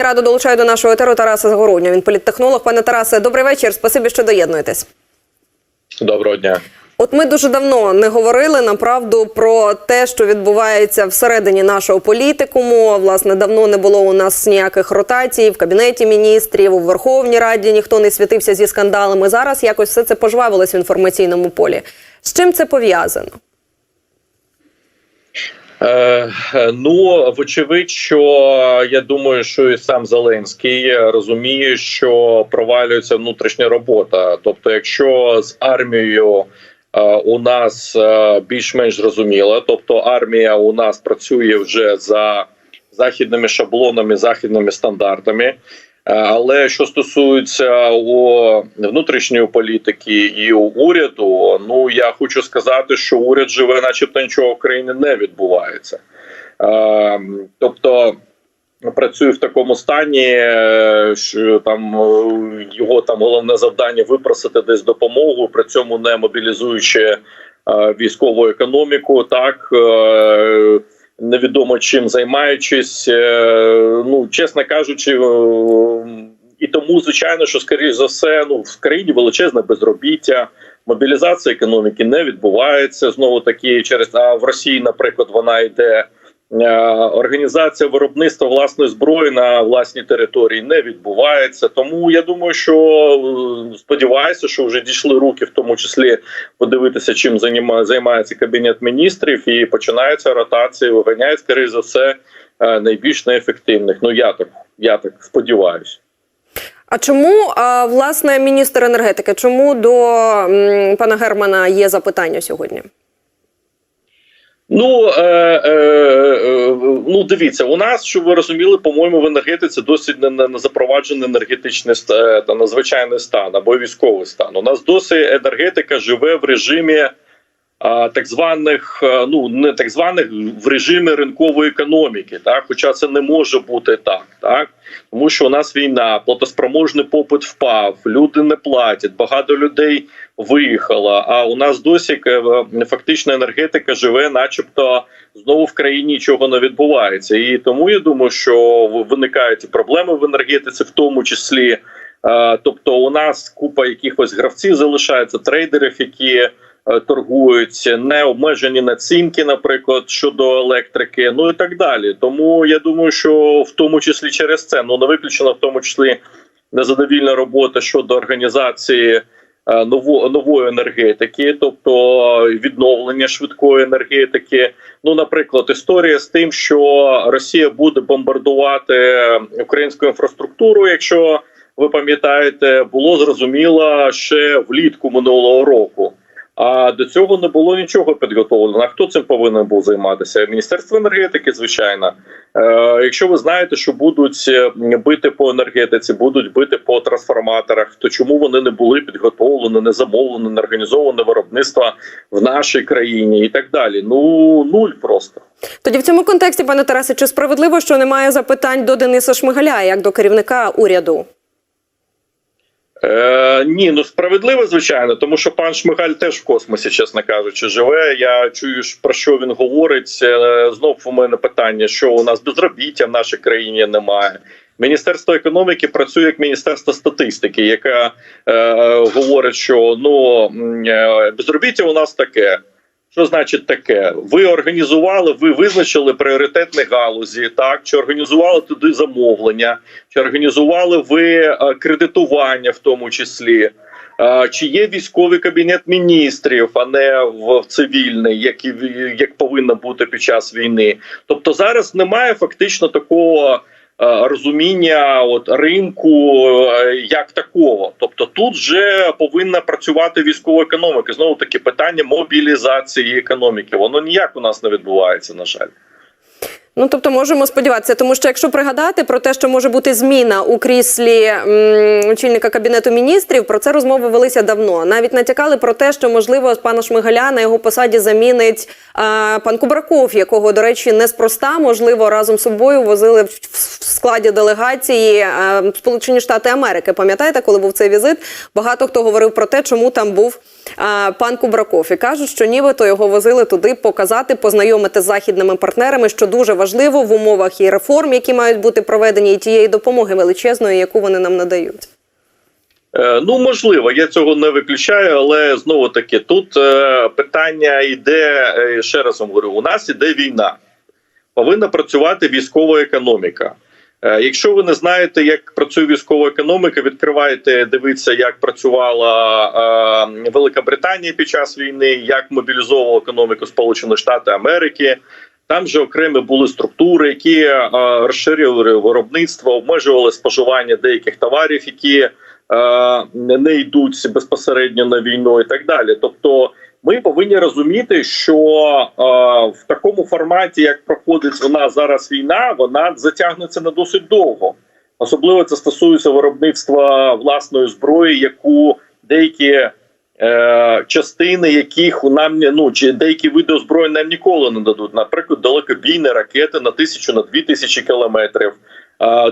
Радо долучаю до нашого етеру Тараса Загороднього. Він політтехнолог. Пане Тарасе, добрий вечір. Спасибі, що доєднуєтесь. Доброго дня. От ми дуже давно не говорили направду про те, що відбувається всередині нашого політикуму. Власне, давно не було у нас ніяких ротацій в кабінеті міністрів, у Верховній Раді ніхто не світився зі скандалами. Зараз якось все це пожвавилось в інформаційному полі. З чим це пов'язано? Е, ну, вочевидь, що я думаю, що і сам Зеленський розуміє, що провалюється внутрішня робота. Тобто, якщо з армією е, у нас е, більш-менш зрозуміло, тобто армія у нас працює вже за західними шаблонами, західними стандартами. Е, Але що стосується у внутрішньої політики і уряду, ну я хочу сказати, що уряд живе, начебто нічого в країні не відбувається. Е, Тобто працює в такому стані, е, що там його там головне завдання випросити десь допомогу, при цьому не мобілізуючи військову економіку, так. Невідомо чим займаючись, Е, ну чесно кажучи, е, і тому звичайно, що скоріш за все, ну в країні величезне безробіття, мобілізація економіки не відбувається знову таки через а в Росії, наприклад, вона йде. Е, Організація виробництва власної зброї на власній території не відбувається. Тому я думаю, що е, сподіваюся, що вже дійшли руки, в тому числі подивитися, чим займає- займається кабінет міністрів, і починається ротація, виганяють, скоріше за все, е, найбільш неефективних. Ну я так я так сподіваюся. А чому власне міністр енергетики? Чому до пана Германа є запитання сьогодні? Ну е, е, е, ну дивіться, у нас, щоб ви розуміли, по-моєму, в енергетиці досить не, не, запроваджений енергетичний ста- та надзвичайний стан або військовий стан. У нас досі енергетика живе в режимі так званих, е, ну не так званих в режимі ринкової економіки, так хоча це не може бути так, так тому що у нас війна, платоспроможний попит впав, люди не платять, багато людей виїхало. А у нас досі е, фактично енергетика живе, начебто знову в країні нічого не відбувається. І тому я думаю, що виникають проблеми в енергетиці, в тому числі. Е, Тобто, у нас купа якихось гравців залишається трейдерів, які е, торгують, не обмежені націнки, наприклад, щодо електрики, ну і так далі. Тому я думаю, що в тому числі через це ну не виключено, в тому числі незадовільна робота щодо організації е, ново, нової енергетики, тобто відновлення швидкої енергетики. Ну, наприклад, історія з тим, що Росія буде бомбардувати українську інфраструктуру, якщо ви пам'ятаєте, було зрозуміло ще влітку минулого року. А до цього не було нічого підготовлено. А хто цим повинен був займатися? Міністерство енергетики, звичайно. Е, якщо ви знаєте, що будуть е, бити по енергетиці, будуть бити по трансформаторах, то чому вони не були підготовлені, не замовлені, не організоване виробництво в нашій країні і так далі? Ну нуль просто. Тоді в цьому контексті, пане Тарасе, чи справедливо, що немає запитань до Дениса Шмигаля як до керівника уряду? Е, ні, ну справедливо, звичайно, тому що пан Шмигаль теж в космосі, чесно кажучи, живе. Я чую, про що він говорить. Е, знов у мене питання, що у нас безробіття в нашій країні немає. Міністерство економіки працює як міністерство статистики, яке е, говорить, що ну е, безробіття у нас таке. Що значить таке? Ви організували, ви визначили пріоритетні галузі, так чи організували туди замовлення, чи організували ви е, кредитування, в тому числі. Е, Чи є військовий кабінет міністрів, а не в цивільний, як як повинно бути під час війни? Тобто зараз немає фактично такого розуміння от ринку е, як такого. Тобто тут вже повинна працювати військова економіка. Знову таки питання мобілізації економіки. Воно ніяк у нас не відбувається, на жаль. Ну тобто можемо сподіватися, тому що якщо пригадати про те, що може бути зміна у кріслі очільника кабінету міністрів, про це розмови велися давно. Навіть натякали про те, що можливо пана Шмигаля на його посаді замінить а, пан Кубраков, якого, до речі, неспроста, можливо, разом з собою возили в, в складі делегації а, Сполучені Штати Америки. Пам'ятаєте, коли був цей візит? Багато хто говорив про те, чому там був а, пан Кубраков, і кажуть, що нібито його возили туди показати, познайомити з західними партнерами, що дуже важливо. Можливо в умовах і реформ, які мають бути проведені, і тієї допомоги величезної, яку вони нам надають. Е, Ну, можливо, я цього не виключаю, але знову таки тут е, питання йде е, ще раз вам говорю: у нас іде війна, повинна працювати військова економіка. Е, Якщо ви не знаєте, як працює військова економіка, відкриваєте, дивіться, як працювала е, Велика Британія під час війни, як мобілізовувала економіку Сполучених Штатів Америки. Там же окремі були структури, які е, розширювали виробництво, обмежували споживання деяких товарів, які е, не йдуть безпосередньо на війну, і так далі. Тобто, ми повинні розуміти, що е, в такому форматі, як проходить нас зараз війна, вона затягнеться на досить довго. Особливо це стосується виробництва власної зброї, яку деякі е, частини, яких нам не- ну чи деякі види озброєнь нам ніколи не дадуть. Наприклад, далекобійні ракети на тисячу на дві тисячі кілометрів.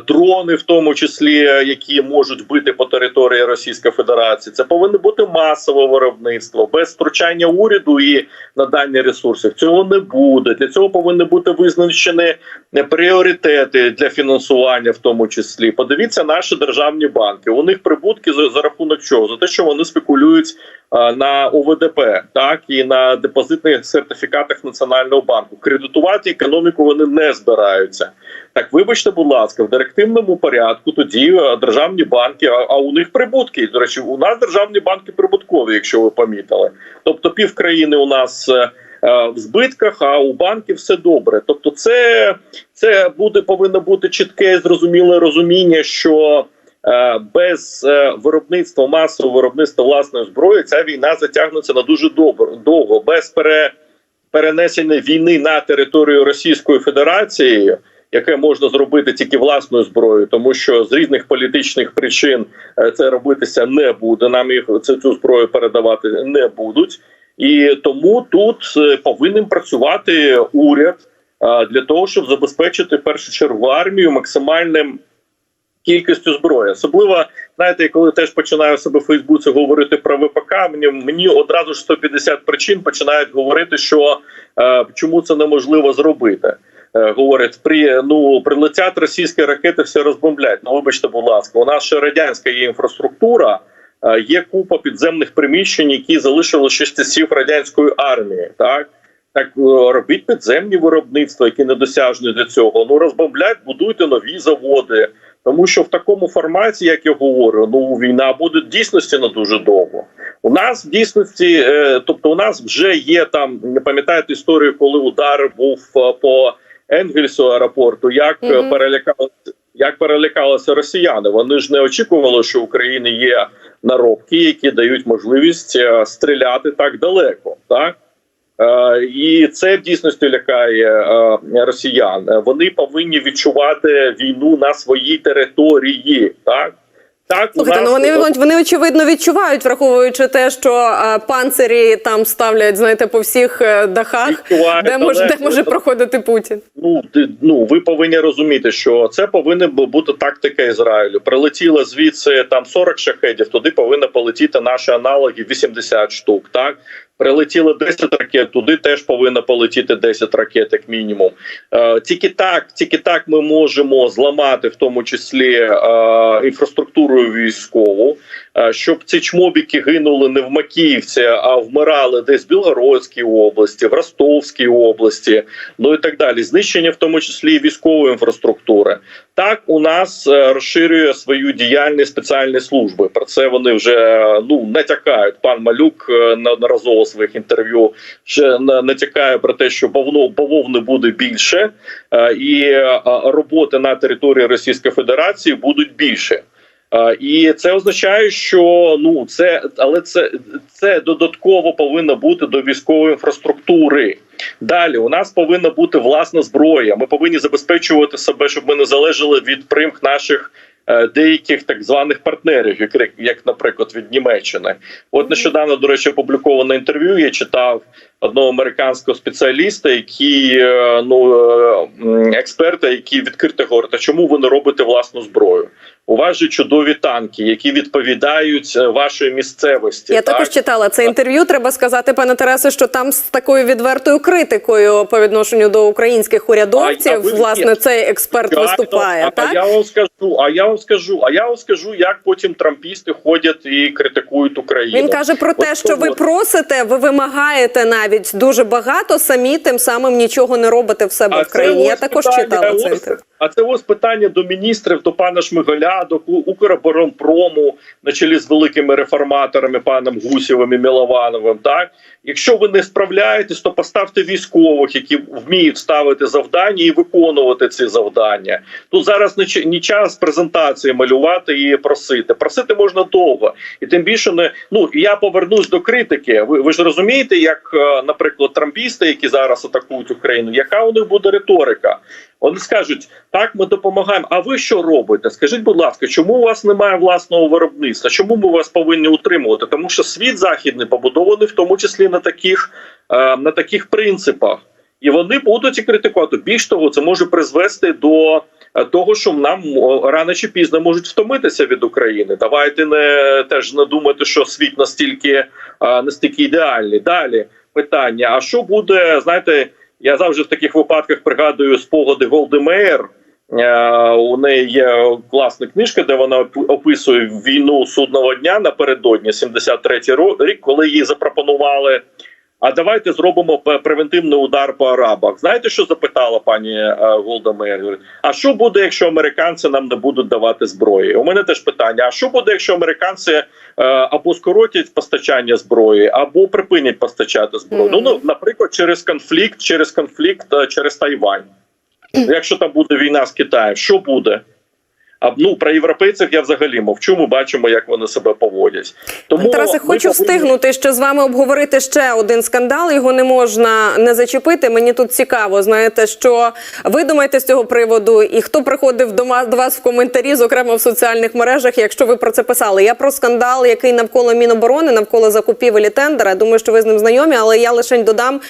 Дрони, в тому числі, які можуть бити по території Російської Федерації, це повинно бути масове виробництво без втручання уряду і надання ресурсів. Цього не буде. Для цього повинні бути визначені пріоритети для фінансування, в тому числі. Подивіться наші державні банки. У них прибутки за, за рахунок чого? За те, що вони спекулюють на ОВДП, так і на депозитних сертифікатах Національного банку. Кредитувати економіку вони не збираються. Так, вибачте, будь ласка, в директивному порядку тоді е, державні банки, а, а у них прибутки. До речі, у нас державні банки прибуткові, якщо ви помітили. Тобто пів країни у нас. е, е, В збитках, а у банків все добре. Тобто, це, це буде повинно бути чітке зрозуміле розуміння, що е, без е, виробництва масового виробництва власної зброї ця війна затягнеться на дуже добре довго, без пере, перенесення війни на територію Російської Федерації, яке можна зробити тільки власною зброєю, тому що з різних політичних причин е, це робитися не буде. Нам їх це цю зброю передавати не будуть, і тому тут е, повинен працювати уряд е, для того, щоб забезпечити в першу чергу армію максимальним кількістю зброї. Особливо, знаєте, коли теж починаю себе в Фейсбуці говорити про ВПК, мені мені одразу ж 150 причин починають говорити, що чому це неможливо зробити. Е, говорять, при ну прилетять російські ракети, все розбомблять. Ну вибачте, будь ласка, у нас ще радянська є інфраструктура. е, Є купа підземних приміщень, які залишили ще часів радянської армії. Так так е, робіть підземні виробництва, які недосяжні для цього. Ну розбомблять, будуйте нові заводи. Тому що в такому форматі, як я говорю, ну війна буде в дійсності на дуже довго. У нас в дійсності, тобто, у нас вже є там, не пам'ятаєте історію, коли удар був по Енгельсу аеропорту, як е, Мгм. перелякалися, як перелякалися росіяни. Вони ж не очікували, що в Україні є наробки, які дають можливість е, стріляти так далеко. Так Е, І це в дійсності лякає росіян. Вони повинні відчувати війну на своїй території. Так, так Слухайте, ну вони вони очевидно відчувають, враховуючи те, що е, панцирі там ставлять, знаєте, по всіх е, дахах, Відчувають, де може але- де може проходити Путін. Ну, ти- ну ви повинні розуміти, що це повинна бути тактика Ізраїлю. Прилетіло звідси там 40 шахедів, туди повинні полетіти наші аналоги 80 штук. Так прилетіло 10 ракет, туди теж повинно полетіти 10 ракет, як мінімум. Е, тільки так, тільки так ми можемо зламати, в тому числі е, інфраструктуру військову, е, щоб ці чмобіки гинули не в Макіївці, а вмирали десь в Білгородській області, в Ростовській області ну і так далі. Знищення, в тому числі військової інфраструктури. Так у нас е, розширює свою діяльність спеціальні служби. Про це вони вже е, ну натякають. Пан Малюк наразово неодноразово своїх інтерв'ю ще натякає про те, що бавно бавовни буде більше, е, і е, роботи на території Російської Федерації будуть більше. І це означає, що ну це але це, це додатково повинно бути до військової інфраструктури. Далі у нас повинна бути власна зброя. Ми повинні забезпечувати себе, щоб ми не залежали від примх наших е, деяких так званих партнерів, як, як, наприклад, від Німеччини. От нещодавно, до речі, опубліковане інтерв'ю. Я читав одного американського спеціаліста, який е, ну е, експерта, який відкрито говорить, а чому ви не робите власну зброю? У вас же чудові танки, які відповідають е, вашої місцевості. Я так? також читала це інтерв'ю. Треба сказати, пане Тарасе, що там з такою відвертою критикою по відношенню до українських урядовців, А- а ви- власне, цей експерт Реально, виступає. а, так а я вам скажу, а я вам скажу, а я вам скажу, як потім трампісти ходять і критикують Україну. Він каже про те, що ви просите, ви вимагаєте навіть дуже багато, самі тим самим нічого не робите в себе А в країні. Я також питання, читала це. А це ось питання до міністрів, до пана Шмигаля, до У- Укроборонпрому на чолі з великими реформаторами, паном Гусєвим і Міловановим. Так, якщо ви не справляєтесь, то поставте військових, які вміють ставити завдання і виконувати ці завдання. Тут зараз не, не час презентації малювати і просити. Просити можна довго, і тим більше не ну я повернусь до критики. Ви, ви ж розумієте, як, е, наприклад, трампісти, які зараз атакують Україну, яка у них буде риторика? Вони скажуть, так ми допомагаємо. А ви що робите? Скажіть, будь ласка, чому у вас немає власного виробництва? Чому ми вас повинні утримувати? Тому що світ західний побудований в тому числі на таких, е, на таких принципах, і вони будуть і критикувати. Більш того, це може призвести до е, того, що нам рано чи пізно можуть втомитися від України. Давайте не теж не думати, що світ настільки е, настільки ідеальний. Далі питання: а що буде, знаєте? Я завжди в таких випадках пригадую спогади Голдемеєр. Е, У неї є класна книжка, де вона оп- описує війну судного дня напередодні 73-й ро- рік, коли їй запропонували. А давайте зробимо превентивний удар по арабах. Знаєте, що запитала пані е, Голда? Говорить, А що буде, якщо американці нам не будуть давати зброї? У мене теж питання: а що буде, якщо американці е, або скоротять постачання зброї, або припинять постачати зброю? Ну, ну, наприклад, через конфлікт, через конфлікт е, через Тайвань. Якщо там буде війна з Китаєм, що буде? А ну про європейців я взагалі мовчу. Ми бачимо, як вони себе поводять. Тому Тарасе, хочу повинні- встигнути ще з вами обговорити ще один скандал. Його не можна не зачепити. Мені тут цікаво, знаєте, що ви думаєте з цього приводу, і хто приходив до ва- вас в коментарі, зокрема в соціальних мережах, якщо ви про це писали. Я про скандал, який навколо Міноборони, навколо закупівелі тендера. Думаю, що ви з ним знайомі, але я лише додам.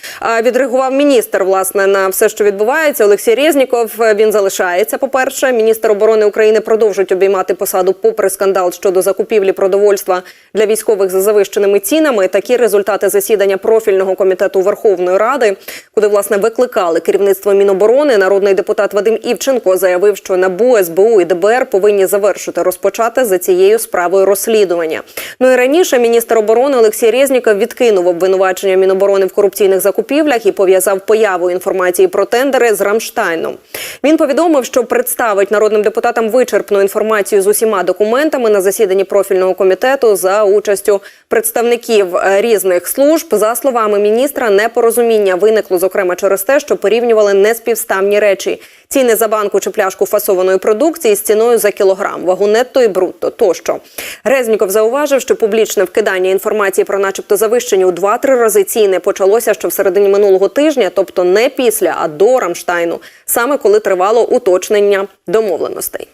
Відреагував міністр власне на все, що відбувається. Олексій Резніков він залишається. По перше, міністр оборони України продовжить обіймати посаду попри скандал щодо закупівлі продовольства для військових за завищеними цінами. Такі результати засідання профільного комітету Верховної Ради, куди власне викликали керівництво Міноборони. Народний депутат Вадим Івченко заявив, що НАБУ, СБУ і ДБР повинні завершити розпочати за цією справою розслідування. Ну і раніше міністр оборони Олексій Резніков відкинув обвинувачення Міноборони в корупційних закупівлях і пов'язав появу інформації про тендери з Рамштайном. Він повідомив, що представить народним депутатам вичерпну інформацію з усіма документами на засіданні профільного комітету за участю представників е, різних служб. За словами міністра, непорозуміння виникло зокрема через те, що порівнювали неспівставні речі: ціни за банку чи пляшку фасованої продукції з ціною за кілограм, вагу нетто і брутто тощо. Резніков зауважив, що публічне вкидання інформації про, начебто, завищені у 2-3 рази ціни почалося ще в середині минулого тижня, тобто не після, а до Рамштайну, саме коли тривало уточнення домовленостей.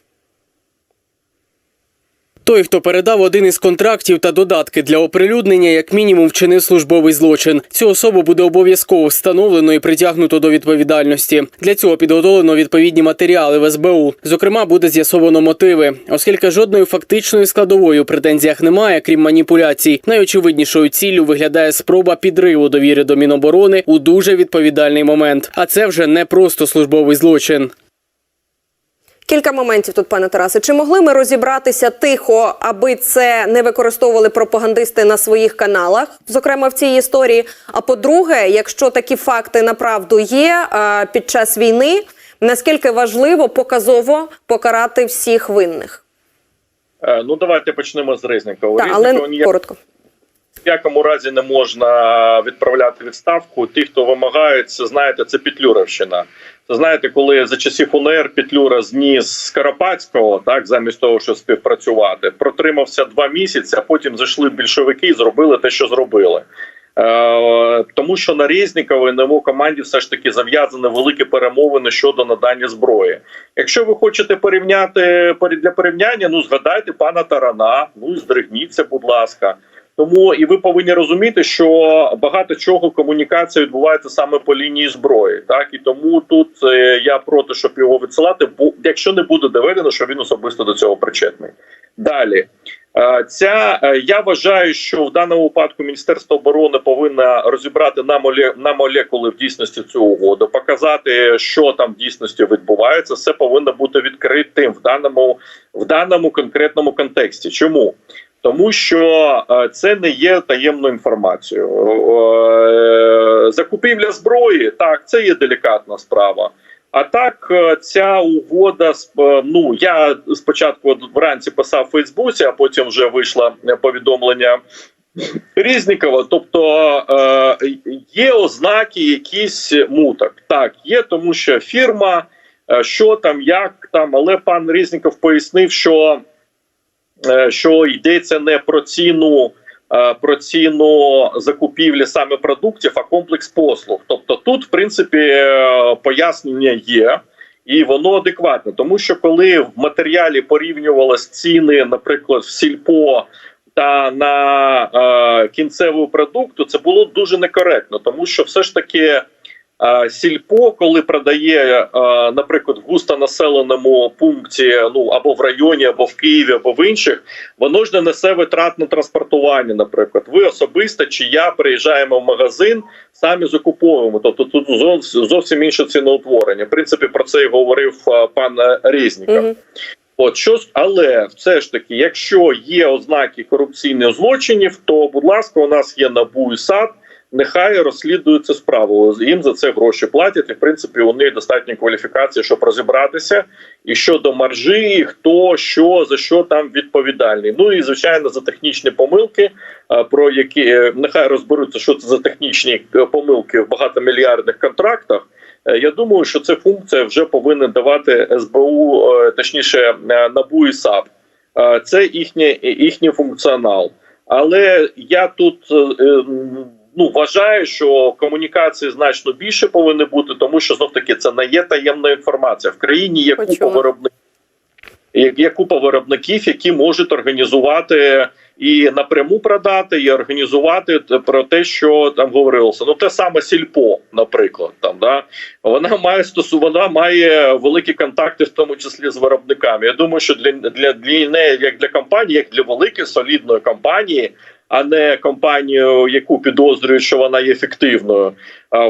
Той, хто передав один із контрактів та додатки для оприлюднення, як мінімум вчинив службовий злочин. Цю особу буде обов'язково встановлено і притягнуто до відповідальності. Для цього підготовлено відповідні матеріали в СБУ. Зокрема, буде з'ясовано мотиви, оскільки жодної фактичної складової у претензіях немає, крім маніпуляцій. Найочевиднішою ціллю виглядає спроба підриву довіри до Міноборони у дуже відповідальний момент. А це вже не просто службовий злочин. Кілька моментів тут, пане Тарасе. Чи могли ми розібратися тихо, аби це не використовували пропагандисти на своїх каналах, зокрема в цій історії? А по-друге, якщо такі факти направду є під час війни, наскільки важливо показово покарати всіх винних? Е, Ну давайте почнемо з Резнікова. Так, але ніяк- коротко. в якому разі не можна відправляти відставку. Ті, хто вимагають, це знаєте, це Петлюровщина. Це знаєте, коли за часів УНР Петлюра зніс Скоропадського, так замість того, щоб співпрацювати, протримався два місяці, а потім зайшли більшовики і зробили те, що зробили. Е, тому що на Резнікова і на його команді все ж таки зав'язані великі перемовини щодо надання зброї. Якщо ви хочете порівняти порі- для порівняння, ну згадайте пана Тарана, ну здригніться, будь ласка. Тому і ви повинні розуміти, що багато чого комунікація відбувається саме по лінії зброї. Так і тому тут е, я проти, щоб його відсилати, бо якщо не буде доведено, що він особисто до цього причетний. Далі. Е, Ця е, я вважаю, що в даному випадку Міністерство оборони повинно розібрати на моле на молекули в дійсності цю угоду, показати, що там в дійсності відбувається. Все повинно бути відкритим в даному в даному конкретному контексті. Чому? Тому що е, це не є таємною інформацією. Е, Закупівля зброї так, це є делікатна справа. А так, е, ця угода ну я спочатку вранці писав в Фейсбуці, а потім вже вийшло повідомлення Різнікова. Тобто є ознаки якісь муток. Так, є, тому що фірма, що там, як там, але пан Різніков пояснив, що, що йдеться не про ціну. е, Про ціну закупівлі саме продуктів, а комплекс послуг. Тобто, тут, в принципі, е, пояснення є, і воно адекватне, тому що коли в матеріалі порівнювалися ціни, наприклад, в сільпо та на е, кінцеву продукту, це було дуже некоректно, тому що все ж таки. Е, Сільпо, коли продає, е, наприклад, в густонаселеному пункті, ну або в районі, або в Києві, або в інших, воно ж не несе витрат на транспортування. Наприклад, ви особисто чи я приїжджаємо в магазин, самі закуповуємо. Тобто тут зовсім, інше ціноутворення. В принципі, про це і говорив е, пан Резніков. Мгм. От що ж, але все ж таки, якщо є ознаки корупційних злочинів, то будь ласка, у нас є НАБУ і САП. Нехай розслідують цю справу. Їм за це гроші платять. І в принципі у них достатня кваліфікація, щоб розібратися. І щодо маржі, і хто що за що там відповідальний. Ну і звичайно за технічні помилки, е, про які е, нехай розберуться, що це за технічні е, помилки в багатомільярдних контрактах. Я думаю, що ця функція вже повинен давати СБУ, точніше НАБУ і САП. Це їхній їхній функціонал. Але я тут ну вважаю, що комунікації значно більше повинні бути, тому що знов таки це не є таємна інформація. В країні є купа виробників. Є є купа виробників, які можуть організувати і напряму продати, і організувати про те, що там говорилося. Ну те саме сільпо, наприклад, там да вона має стосу, вона має великі контакти, в тому числі з виробниками. Я думаю, що для для, для неї, як для компанії, як для великої солідної компанії, а не компанію, яку підозрюють, що вона є ефективною,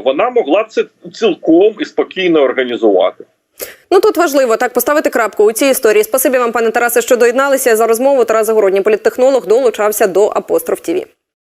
вона могла це цілком і спокійно організувати. Ну тут важливо так поставити крапку у цій історії. Спасибі вам, пане Тарасе, що доєдналися за розмову. Тарас Загородній політтехнолог долучався до Апостроф ТІВІ.